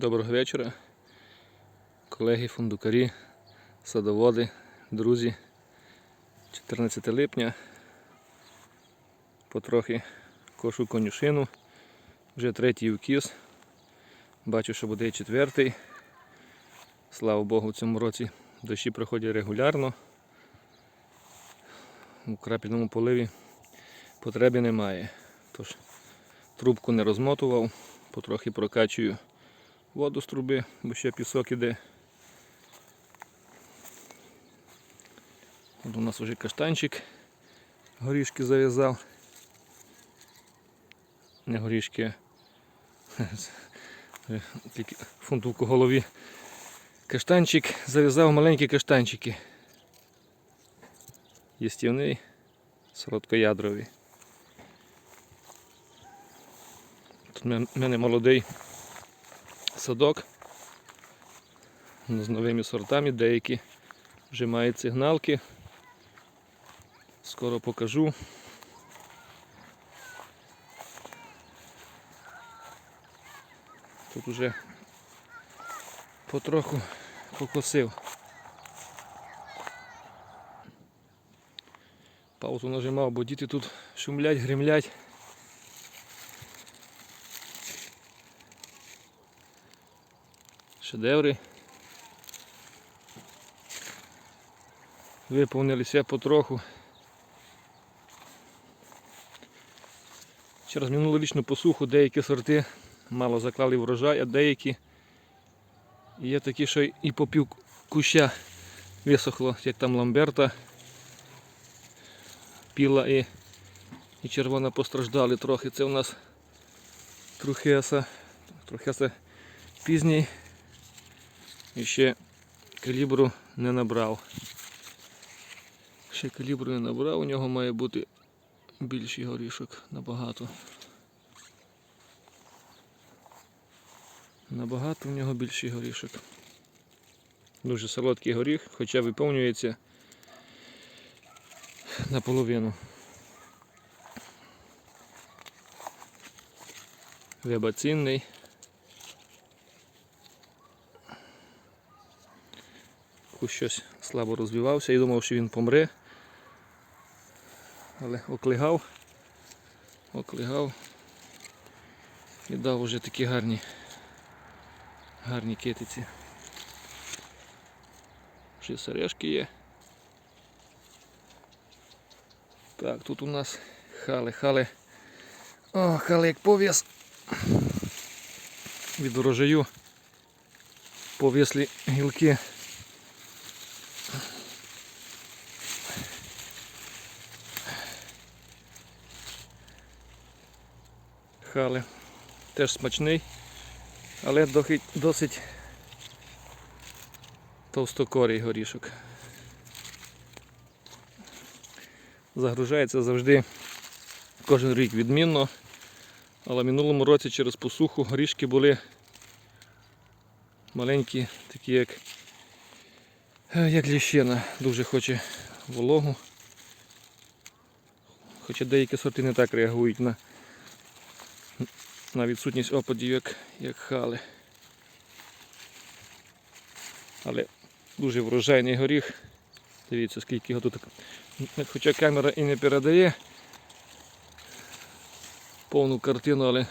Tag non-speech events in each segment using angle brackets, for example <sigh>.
Доброго вечора, колеги, фундукарі, садоводи, друзі. 14 липня. Потрохи кошу конюшину. Вже третій укіс. Бачу, що буде четвертий. Слава Богу, в цьому році дощі проходять регулярно. У крапельному поливі потреби немає. Тож трубку не розмотував, потрохи прокачую воду з труби, бо ще пісок іде. От у нас вже каштанчик горішки зав'язав. Не горішки, а тільки фунтук у голові. Каштанчик зав'язав маленькі каштанчики. Єстівний, солодкоядровий. Тут в мене молодий садок з новими сортами, деякі вже мають сигналки. Скоро покажу. Тут уже потроху покосив. Паузу нажимав, бо діти тут шумлять, гремлять. Шедеври. Виповнилися потроху. Через минулорічну посуху деякі сорти мало заклали врожай, а деякі є такі, що і по пів куща висохло, як там ламберта, піла і, і червона постраждали трохи. Це у нас трухеса, трухеса пізній і ще калібру не набрав. Ще калібру не набрав, у нього має бути більший горішок набагато. Набагато в нього більший горішок. Дуже солодкий горіх, хоча виповнюється наполовину. Веба цінний. Щось слабо розвивався і думав, що він помре. Але оклигав, оклигав і дав вже такі гарні, гарні китиці. Ще сережки є. Так, тут у нас хали, хали. О, хали як повіс. Від урожаю повісли гілки. Хали. Теж смачний, але досить товстокорий горішок. Загружається завжди кожен рік відмінно. Але в минулому році через посуху горішки були маленькі, такі як, як ліщина. Дуже хоче вологу. Хоча деякі сорти не так реагують на на відсутність опадів, як, як хали. Але дуже врожайний горіх. Дивіться, скільки його тут. Хоча камера і не передає повну картину, але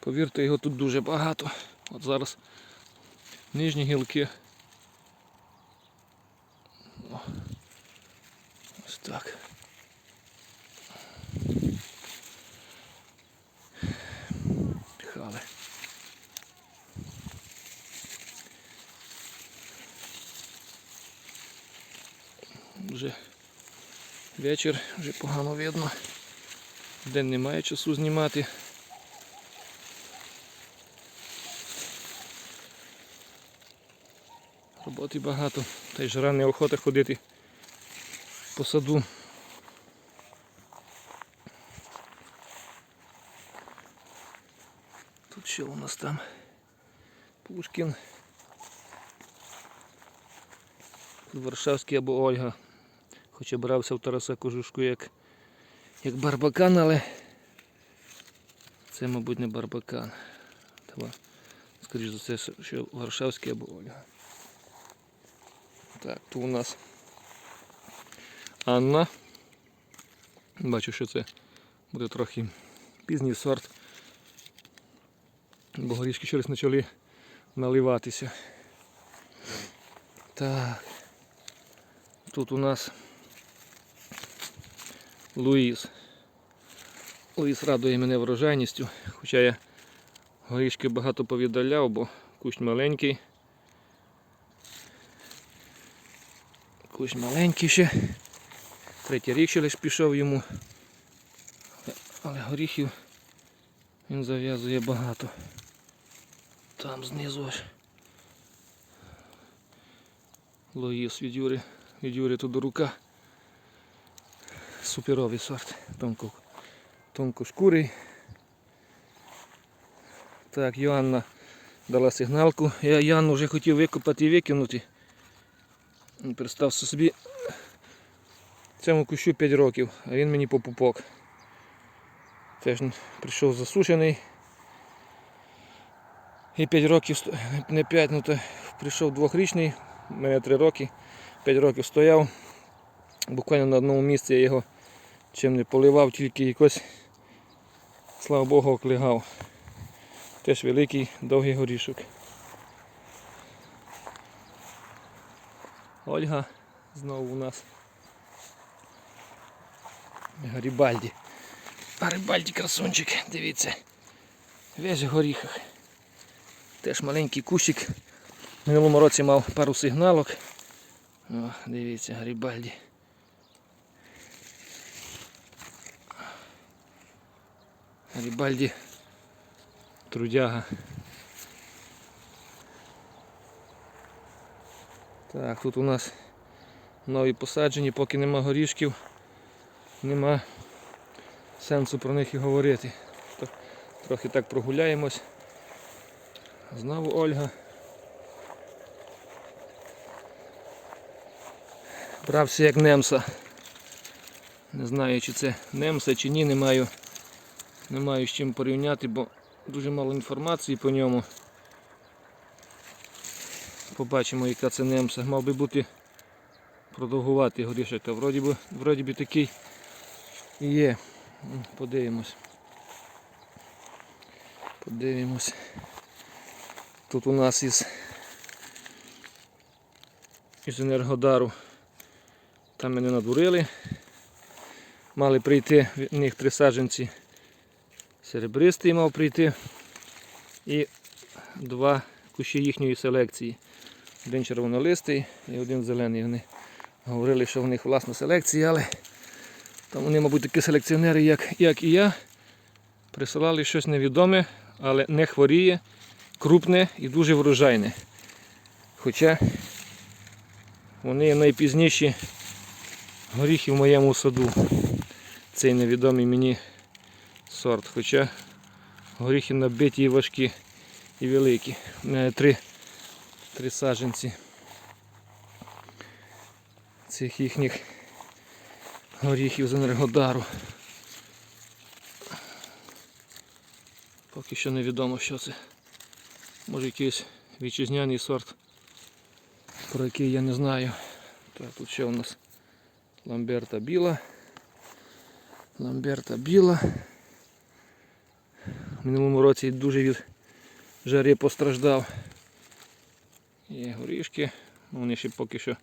повірте, його тут дуже багато. От зараз нижні гілки. Ось так. Вже вечір, вже погано видно. День немає часу знімати. Роботи багато, та й жара неохота ходити по саду. Тут що у нас там? Пушкін. Варшавський або Ольга. Хоча брався в Тараса Кожушку як, як барбакан, але це, мабуть, не барбакан. Треба скоріш за все, що Варшавський або Ольга. Так, тут у нас Анна. Бачу, що це буде трохи пізній сорт. Бо горішки щось почали наливатися. Так. Тут у нас Луїс. Луїс радує мене врожайністю, хоча я горішки багато повідаляв, бо кущ маленький. Кущ маленький ще. Третій рік ще лиш пішов йому. Але горіхів він зав'язує багато. Там знизу аж. Лоїс від Юри, від Юри тут до рука. Суперовий сорт. Тонко, тонкошкурий. Так, Йоанна дала сигналку. Я Яну вже хотів викопати і викинути. Представ собі цьому кущу 5 років, а він мені по пупок. Теж прийшов засушений. І 5 років, не 5, ну то прийшов двохрічний, у мене 3 роки, 5 років стояв. Буквально на одному місці я його чим не поливав, тільки якось, слава Богу, оклигав. Теж великий довгий горішок. Ольга знову у нас. Гарібальді. Гарібальді красунчик, дивіться. Весь в горіхах. Теж маленький кущик. В минулому році мав пару сигналок. О, дивіться, Гарібальді. Гарібальді трудяга. Так, тут у нас нові посаджені, поки нема горішків, нема сенсу про них і говорити. Трохи так прогуляємось. Знову Ольга. Брався як немса. Не знаю, чи це немса, чи ні, не маю, не маю з чим порівняти, бо дуже мало інформації по ньому. Побачимо, яка це немса. Мав би бути продовгуватий горішок, а вроді би, вроді би такий і є. Подивимось. Подивимось. Тут у нас із, із Енергодару. Там мене надурили. Мали прийти від них три саджанці. Серебристий мав прийти. І два кущі їхньої селекції. Один червонолистий і один зелений. Вони говорили, що в них власна селекція, але там вони, мабуть, такі селекціонери, як, як і я, присилали щось невідоме, але не хворіє, крупне і дуже врожайне. Хоча вони найпізніші горіхи в моєму саду. Цей невідомий мені сорт. Хоча горіхи набиті і важкі і великі. У мене три, три саджанці цих їхніх горіхів з енергодару. Поки що невідомо що це. Може якийсь вітчизняний сорт, про який я не знаю. Так, тут ще у нас ламберта біла. Ламберта біла. В минулому році дуже від жари постраждав. Є горішки, вони ще поки що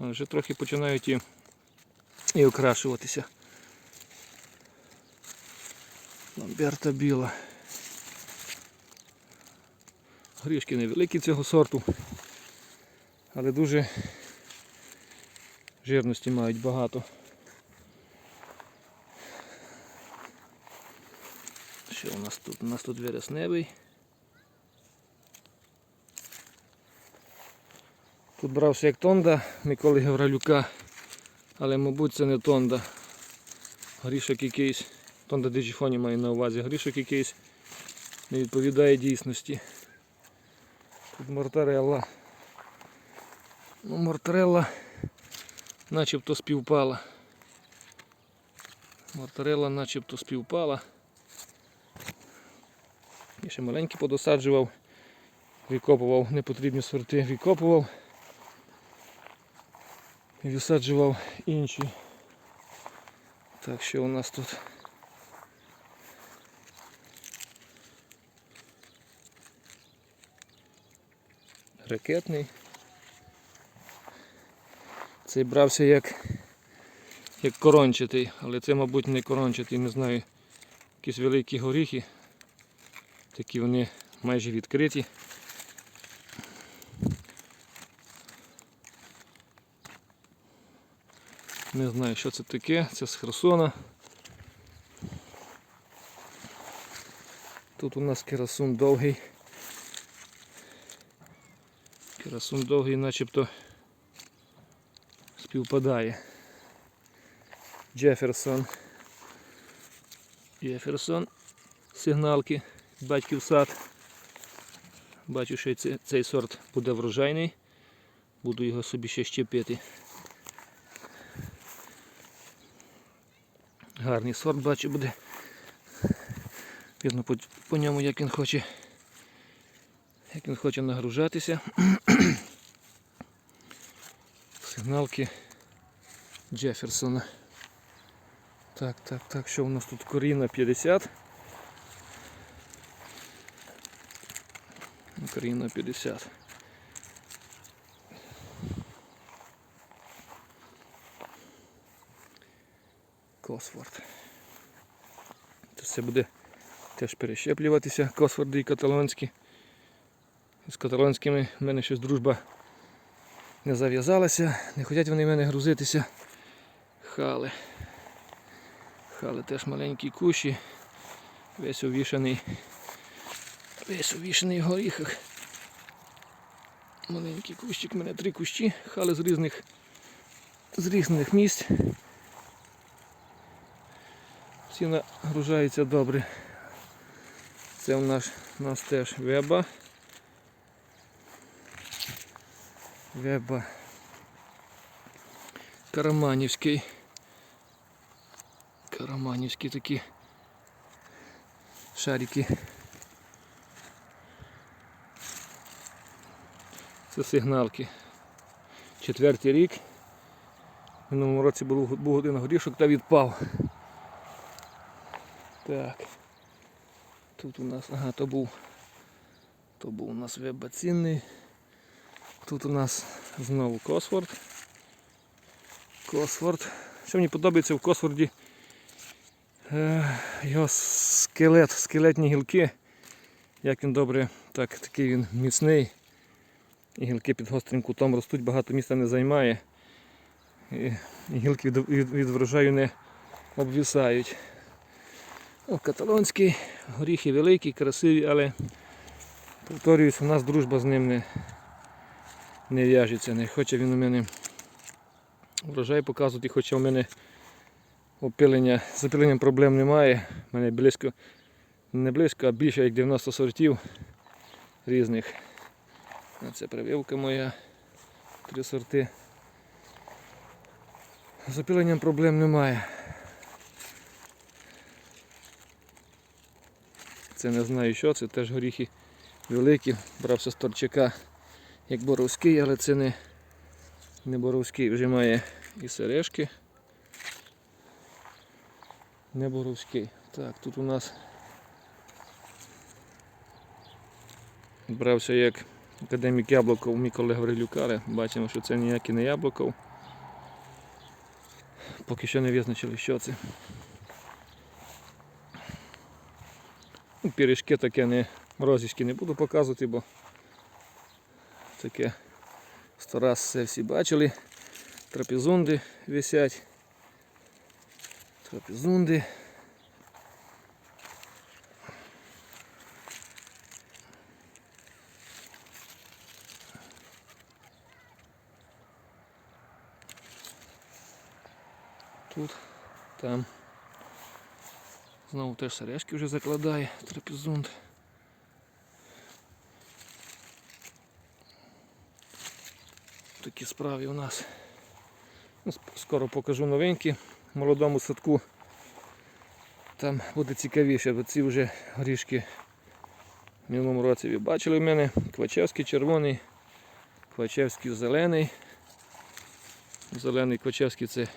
вже трохи починають і, і окрашуватися. Ламберта біла. Горішки невеликі цього сорту, але дуже жирності мають багато. Що у нас тут? У нас тут вересневий. Тут брався як тонда Миколи Гевралюка, але мабуть це не тонда. Горішок якийсь, тонда диджіфоні має на увазі, горішок якийсь не відповідає дійсності. Тут мортарелла. Ну, мортарелла начебто співпала. Мортарелла начебто співпала. Ще маленькі подосаджував, викопував непотрібні сорти, викопував і висаджував інші. Так що у нас тут ракетний. Цей брався як, як корончатий, але це, мабуть, не корончатий, не знаю. Якісь великі горіхи. Такі вони майже відкриті. Не знаю, що це таке, це з Херсона. Тут у нас керасун довгий. Керасун довгий начебто співпадає. Джеферсон. Джеферсон. Сигналки. Батьків сад. Бачу, що цей, сорт буде врожайний. Буду його собі ще щепити. Гарний сорт бачу буде. Видно по, по ньому, як він хоче, як він хоче нагружатися. <clears throat> Сигналки Джеферсона. Так, так, так, що у нас тут коріна 50. Коріна 50. Косфорд. Це буде теж перещеплюватися, Косфорди і каталонські. З каталонськими в мене щось дружба не зав'язалася, не хочуть вони в мене грузитися. Хали. Хали теж маленькі кущі, весь увішаний, весь увішаний в горіхах. Маленький кущик, у мене три кущі, хали з різних, з різних місць. Всі нагружаються добре. Це у нас, у нас теж веба. Веба. Караманівський. Караманівські такі шарики. Це сигналки. Четвертий рік. В минулому році був, був один горішок та відпав. Так. Тут у нас, ага, то був, то був у нас веба цінний. Тут у нас знову Косфорд. Косфорд. Що мені подобається в Косфорді? Е, його скелет, скелетні гілки. Як він добре, так, такий він міцний. І гілки під гострим кутом ростуть, багато місця не займає. І, гілки від, врожаю не обвісають. О, каталонський, горіхи великі, красиві, але повторююсь, у нас дружба з ним не, не в'яжеться. Не хоче він у мене врожай показувати, хоча у мене опилення, з опиленням проблем немає. У мене близько, не близько, а більше як 90 сортів різних. А Це прививка моя. Три сорти. З опиленням проблем немає. Це не знаю що, це теж горіхи великі. Брався з торчака як боровський, але це не, не боровський, вже має і сережки. Не боровський. Так, тут у нас брався як академік Яблоков, мій колега Гаврилюк, але бачимо, що це ніякий не Яблоков. Поки що не визначили, що це. Ну, Пиріжки таке не розічки не буду показувати, бо таке сто раз все всі бачили. Трапезунди висять. Трапезунди. Тут, там. Знову теж сережки вже закладає трапезунд. Такі справи у нас. Ну, Скоро покажу новенькі молодому садку. Там буде цікавіше, бо ці вже горішки В минулому році ви бачили в мене Квачевський червоний, Квачевський зелений. Зелений Квачевський це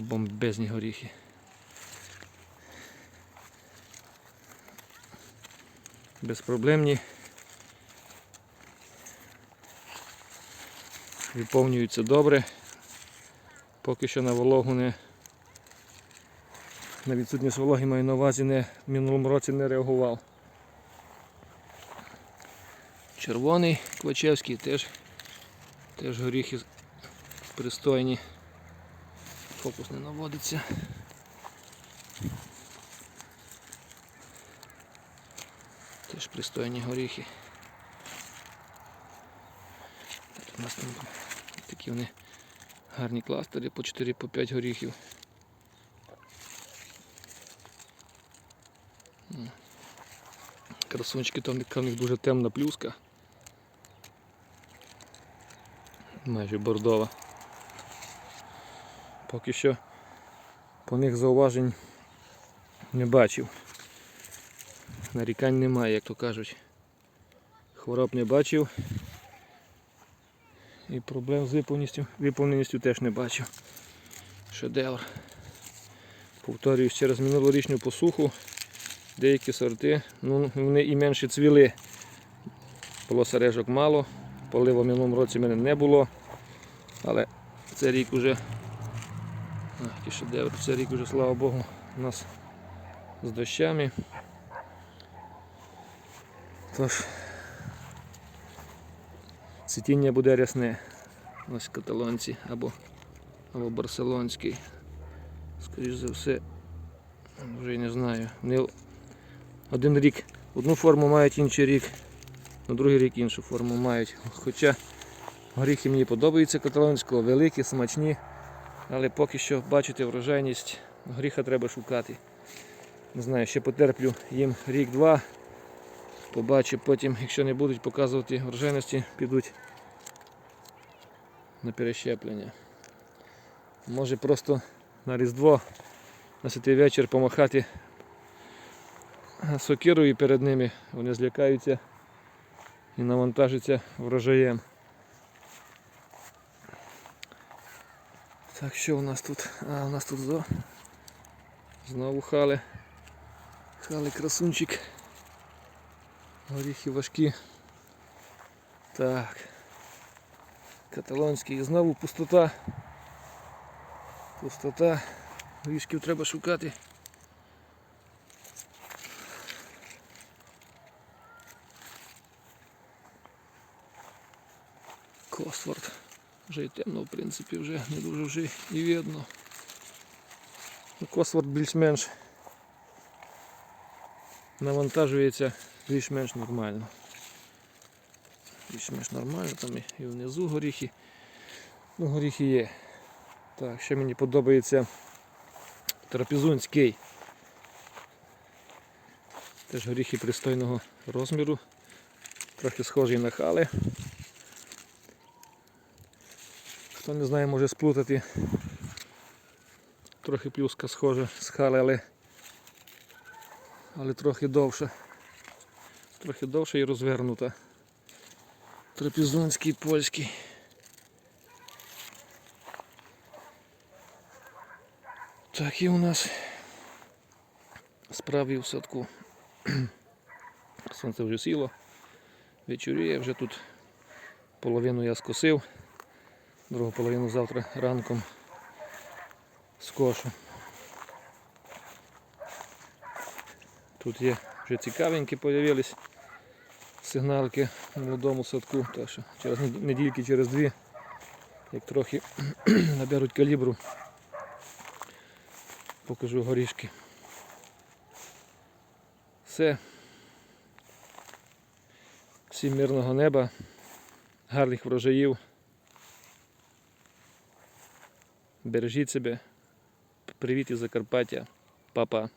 бомбезні горіхи. Безпроблемні. Виповнюються добре. Поки що на вологу не на відсутність вологи маю на увазі не в минулому році не реагував. Червоний Квачевський теж, теж горіхи пристойні. Фокус не наводиться. Теж пристойні горіхи. Тут у нас там такі вони гарні кластери по 4-5 горіхів. М. Красунчики, там така в них дуже темна плюска. Майже бордова. Поки що по них зауважень не бачив. Нарікань немає, як то кажуть. Хвороб не бачив. І проблем з виповненістю, виповненістю теж не бачив. Шедевр. Повторююсь, через минулорічну посуху деякі сорти, ну вони і менше цвіли. Було сережок мало, полива в минулому році в мене не було. Але цей рік уже, ах, який шедевр, цей рік уже, слава Богу, у нас з дощами. Тож цвітіння буде рясне. Ось каталонці або, або барселонський. Скоріш за все, вже не знаю. Вони один рік одну форму мають, інший рік, на другий рік іншу форму мають. Хоча горіхи мені подобаються каталонського, великі, смачні, але поки що бачите врожайність, горіха треба шукати. Не знаю, ще потерплю їм рік-два. Побачу потім, якщо не будуть показувати врожайності, підуть на перещеплення. Може просто на Різдво на святий вечір помахати сокирою перед ними, вони злякаються і навантажаться врожаєм. Так, що у нас тут? А, у нас тут зо. Знову хали. Хали красунчик. Горіхи важкі. Так. Каталонський знову пустота. Пустота. Горішків треба шукати. Косфорд. Вже і темно, в принципі, вже не дуже вже і видно. Ну, більш-менш навантажується більш-менш нормально. Більш-менш нормально, там і внизу горіхи. Ну, горіхи є. Так, ще мені подобається трапезунський. Теж горіхи пристойного розміру. Трохи схожі на хали. Хто не знає, може сплутати. Трохи плюска схожа з хали, але, але трохи довша. Трохи довша і розвернута. Трапезунський польський. Такі у нас справи в садку. Сонце вже сіло, вечоріє, вже тут половину я скосив, другу половину завтра ранком скошу. Тут є вже цікавенькі з'явились сигналки в молодому садку, так що через недільки, через дві, як трохи <clears throat> наберуть калібру, покажу горішки. Все. Всім мирного неба, гарних врожаїв. Бережіть себе. Привіт із Закарпаття. Па-па.